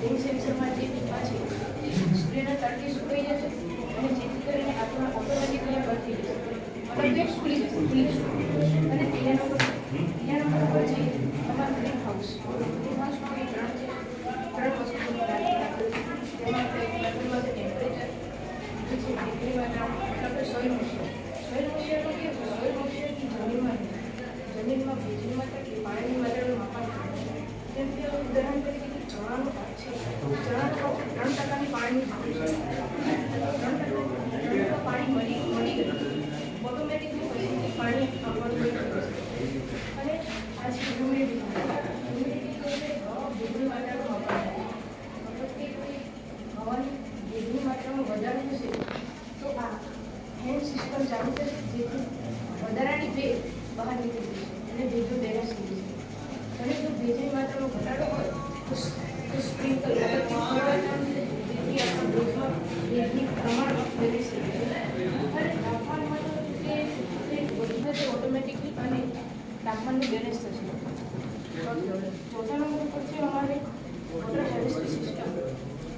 Ring સેન્સરમાં જે ટીપા છે એ સુકાઈ જશે અને જેથી કરીને આત્મા ઓટોમેટિકલી બંધ થઈ જશે મતલબ કે અને ત્રીજા નંબર ત્રીજા નંબર ત્રણ છે, ત્રણ વસ્તુઓ તેમાં ટેમ્પરેચર બીજું છે ડિગ્રીમાં આપણે કેવું છે? સોઇલ મોઇશ્ચરથી જમીનમાં જમીનમાં ભેજની માત્રા કે પાણીની માત્રાનું માપન જેમ કે ઉદાહરણ તરીકે કે ચણાનો વધારાની ભેજ બહાર નીકળી જશે અને ભેજનો બેલેન્સ થઈ જશે અને જો ભેજની માત્રામાં ઘટાડો તાપમાનનું બેલેન્સ થશે. ચોથા નંબર પર છે અમારે water harvesting system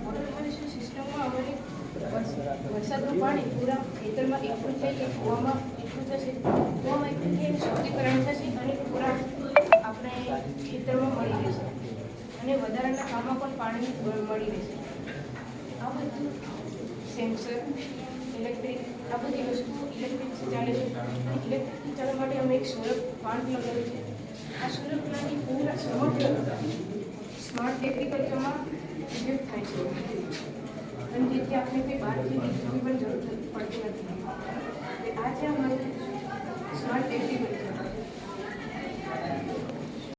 water harvesting સિસ્ટમમાં અમારે વરસ- વરસાદનું પાણી પૂરા ખેતરમાં એકઠું થઈ કે કૂવામાં એકઠું થશે, કૂવામાં એકઠું થઈને શુદ્ધિકરણ થશે અને પૂરા આપણે ખેતરમાં મળી રહેશે. અને વધારાના કામમાં પણ પાણી મળી રહેશે. આ બધું સેન્સર ઇલેક્ટ્રિક આ બધી વસ્તુઓ ઇલેક્ટ્રિક ચાલે છે. અને ઇલેક્ટ્રિકથી ચાલવા માટે અમે એક સોલર પ્લાન્ટ લગાવ્યો છે. આ સોલર પ્લાન્ટની પૂરા સમગ્ર સ્માર્ટ એગ્રીકલ્ચરમાં ઉપયોગ થાય છે. અને જેથી આપણે કંઈ બહારથી વીજળી પણ જરૂર પડતી નથી. આ છે અમારું સ્માર્ટ એગ્રીકલ્ચર